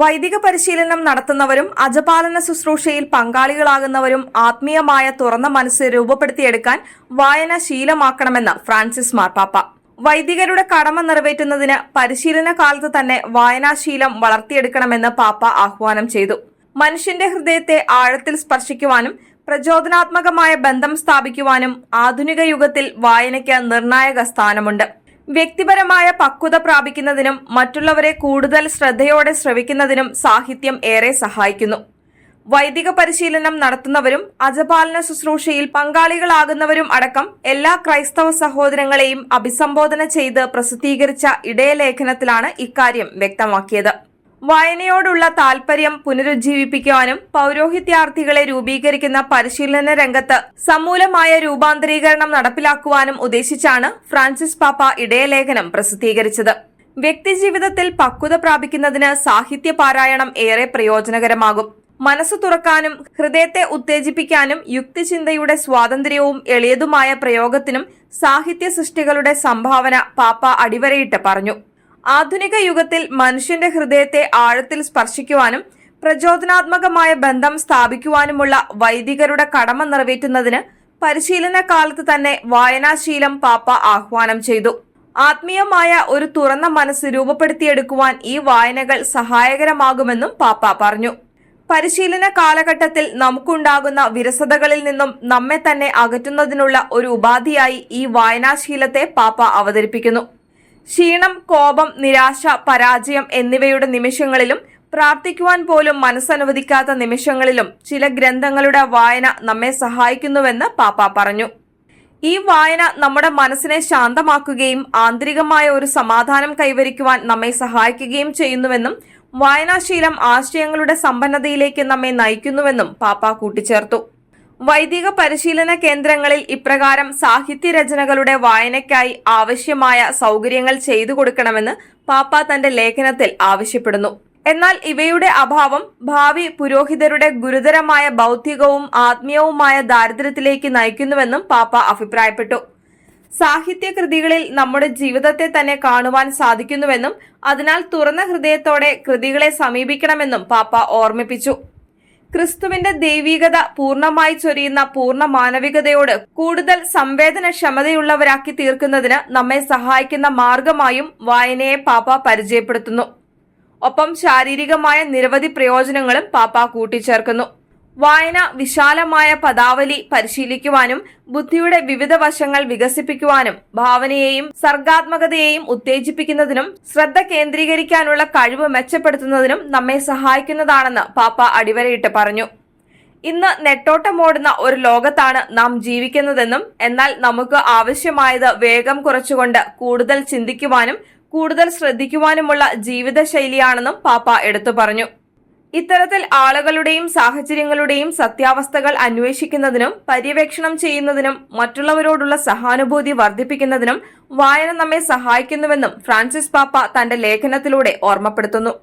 വൈദിക പരിശീലനം നടത്തുന്നവരും അജപാലന ശുശ്രൂഷയിൽ പങ്കാളികളാകുന്നവരും ആത്മീയമായ തുറന്ന മനസ്സ് രൂപപ്പെടുത്തിയെടുക്കാൻ വായന ശീലമാക്കണമെന്ന് ഫ്രാൻസിസ് മാർപ്പാപ്പ. വൈദികരുടെ കടമ നിറവേറ്റുന്നതിന് പരിശീലന കാലത്ത് തന്നെ വായനാശീലം വളർത്തിയെടുക്കണമെന്ന് പാപ്പ ആഹ്വാനം ചെയ്തു. മനുഷ്യന്റെ ഹൃദയത്തെ ആഴത്തിൽ സ്പർശിക്കുവാനും പ്രചോദനാത്മകമായ ബന്ധം സ്ഥാപിക്കുവാനും ആധുനിക യുഗത്തിൽ വായനയ്ക്ക് നിർണായക സ്ഥാനമുണ്ട്. വ്യക്തിപരമായ പക്വത പ്രാപിക്കുന്നതിനും മറ്റുള്ളവരെ കൂടുതൽ ശ്രദ്ധയോടെ ശ്രവിക്കുന്നതിനും സാഹിത്യം ഏറെ സഹായിക്കുന്നു. വൈദിക പരിശീലനം നടത്തുന്നവരും അജപാലന ശുശ്രൂഷയിൽ പങ്കാളികളാകുന്നവരും അടക്കം എല്ലാ ക്രൈസ്തവ സഹോദരങ്ങളെയും അഭിസംബോധന ചെയ്ത് പ്രസിദ്ധീകരിച്ച ഇടയലേഖനത്തിലാണ് ഇക്കാര്യം വ്യക്തമാക്കിയത്. വായനയോടുള്ള താൽപര്യം പുനരുജ്ജീവിപ്പിക്കുവാനും പൗരോഹിത്യാർത്ഥികളെ രൂപീകരിക്കുന്ന പരിശീലന രംഗത്ത് സമൂലമായ രൂപാന്തരീകരണം നടപ്പിലാക്കുവാനും ഉദ്ദേശിച്ചാണ് ഫ്രാൻസിസ് പാപ്പ ഇടയലേഖനം പ്രസിദ്ധീകരിച്ചത്. വ്യക്തിജീവിതത്തിൽ പക്വത പ്രാപിക്കുന്നതിന് സാഹിത്യ പാരായണം ഏറെ പ്രയോജനകരമാകും. മനസ്സ് തുറക്കാനും ഹൃദയത്തെ ഉത്തേജിപ്പിക്കാനും യുക്തിചിന്തയുടെ സ്വാതന്ത്ര്യവും എളിയതുമായ പ്രയോഗത്തിനും സാഹിത്യ സൃഷ്ടികളുടെ സംഭാവന പാപ്പ അടിവരയിട്ട് പറഞ്ഞു. ആധുനിക യുഗത്തിൽ മനുഷ്യന്റെ ഹൃദയത്തെ ആഴത്തിൽ സ്പർശിക്കുവാനും പ്രചോദനാത്മകമായ ബന്ധം സ്ഥാപിക്കുവാനുമുള്ള വൈദികരുടെ കടമ നിറവേറ്റുന്നതിന് പരിശീലന കാലത്ത് തന്നെ വായനാശീലം പാപ്പ ആഹ്വാനം ചെയ്തു. ആത്മീയമായ ഒരു തുറന്ന മനസ്സ് രൂപപ്പെടുത്തിയെടുക്കുവാൻ ഈ വായനകൾ സഹായകരമാകുമെന്നും പാപ്പ പറഞ്ഞു. പരിശീലന കാലഘട്ടത്തിൽ നമുക്കുണ്ടാകുന്ന വിരസതകളിൽ നിന്നും നമ്മെ തന്നെ അകറ്റുന്നതിനുള്ള ഒരു ഉപാധിയായി ഈ വായനാശീലത്തെ പാപ്പ അവതരിപ്പിക്കുന്നു. ക്ഷീണം കോപം നിരാശ പരാജയം എന്നിവയുടെ നിമിഷങ്ങളിലും പ്രാർത്ഥിക്കുവാൻ പോലും മനസ്സനുവദിക്കാത്ത നിമിഷങ്ങളിലും ചില ഗ്രന്ഥങ്ങളുടെ വായന നമ്മെ സഹായിക്കുന്നുവെന്ന് പാപ്പ പറഞ്ഞു. ഈ വായന നമ്മുടെ മനസ്സിനെ ശാന്തമാക്കുകയും ആന്തരികമായ ഒരു സമാധാനം കൈവരിക്കുവാൻ നമ്മെ സഹായിക്കുകയും ചെയ്യുന്നുവെന്നും വായനാശീലം ആശയങ്ങളുടെ സമ്പന്നതയിലേക്ക് നമ്മെ നയിക്കുന്നുവെന്നും പാപ്പ കൂട്ടിച്ചേർത്തു. വൈദിക പരിശീലന കേന്ദ്രങ്ങളിൽ ഇപ്രകാരം സാഹിത്യ രചനകളുടെ വായനയ്ക്കായി ആവശ്യമായ സൗകര്യങ്ങൾ ചെയ്തു കൊടുക്കണമെന്ന് പാപ്പ തന്റെ ലേഖനത്തിൽ ആവശ്യപ്പെടുന്നു. എന്നാൽ ഇവയുടെ അഭാവം ഭാവി പുരോഹിതരുടെ ഗുരുതരമായ ബൗദ്ധികവും ആത്മീയവുമായ ദാരിദ്ര്യത്തിലേക്ക് നയിക്കുന്നുവെന്നും പാപ്പ അഭിപ്രായപ്പെട്ടു. സാഹിത്യകൃതികളിൽ നമ്മുടെ ജീവിതത്തെ തന്നെ കാണുവാൻ സാധിക്കുന്നുവെന്നും അതിനാൽ തുറന്ന ഹൃദയത്തോടെ കൃതികളെ സമീപിക്കണമെന്നും പാപ്പ ഓർമ്മിപ്പിച്ചു. ക്രിസ്തുവിന്റെ ദൈവികത പൂർണമായി ചൊരിയുന്ന പൂർണ മാനവികതയോട് കൂടുതൽ സംവേദനക്ഷമതയുള്ളവരാക്കി തീർക്കുന്നതിന് നമ്മെ സഹായിക്കുന്ന മാർഗമായും വായനയെ പാപ്പ പരിചയപ്പെടുത്തുന്നു. ഒപ്പം ശാരീരികമായ നിരവധി പ്രയോജനങ്ങളും പാപ്പ കൂട്ടിച്ചേർക്കുന്നു. വായന വിശാലമായ പദാവലി പരിശീലിക്കുവാനും ബുദ്ധിയുടെ വിവിധ വശങ്ങൾ വികസിപ്പിക്കുവാനും ഭാവനയെയും സർഗാത്മകതയെയും ഉത്തേജിപ്പിക്കുന്നതിനും ശ്രദ്ധ കേന്ദ്രീകരിക്കാനുള്ള കഴിവ് മെച്ചപ്പെടുത്തുന്നതിനും നമ്മെ സഹായിക്കുന്നതാണെന്ന് പാപ്പ അടിവരയിട്ട് പറഞ്ഞു. ഇന്ന് നെട്ടോട്ടമോടുന്ന ഒരു ലോകത്താണ് നാം ജീവിക്കുന്നതെന്നും എന്നാൽ നമുക്ക് ആവശ്യമായത് വേഗം കുറച്ചുകൊണ്ട് കൂടുതൽ ചിന്തിക്കുവാനും കൂടുതൽ ശ്രദ്ധിക്കുവാനുമുള്ള ജീവിതശൈലിയാണെന്നും പാപ്പ എടുത്തു പറഞ്ഞു. ഇത്തരത്തിൽ ആളുകളുടെയും സാഹചര്യങ്ങളുടെയും സത്യാവസ്ഥകൾ അന്വേഷിക്കുന്നതിനും പര്യവേക്ഷണം ചെയ്യുന്നതിനും മറ്റുള്ളവരോടുള്ള സഹാനുഭൂതി വർദ്ധിപ്പിക്കുന്നതിനും വായന നമ്മെ സഹായിക്കുന്നുവെന്നും ഫ്രാൻസിസ് പാപ്പ തന്റെ ലേഖനത്തിലൂടെ ഓർമ്മപ്പെടുത്തുന്നു.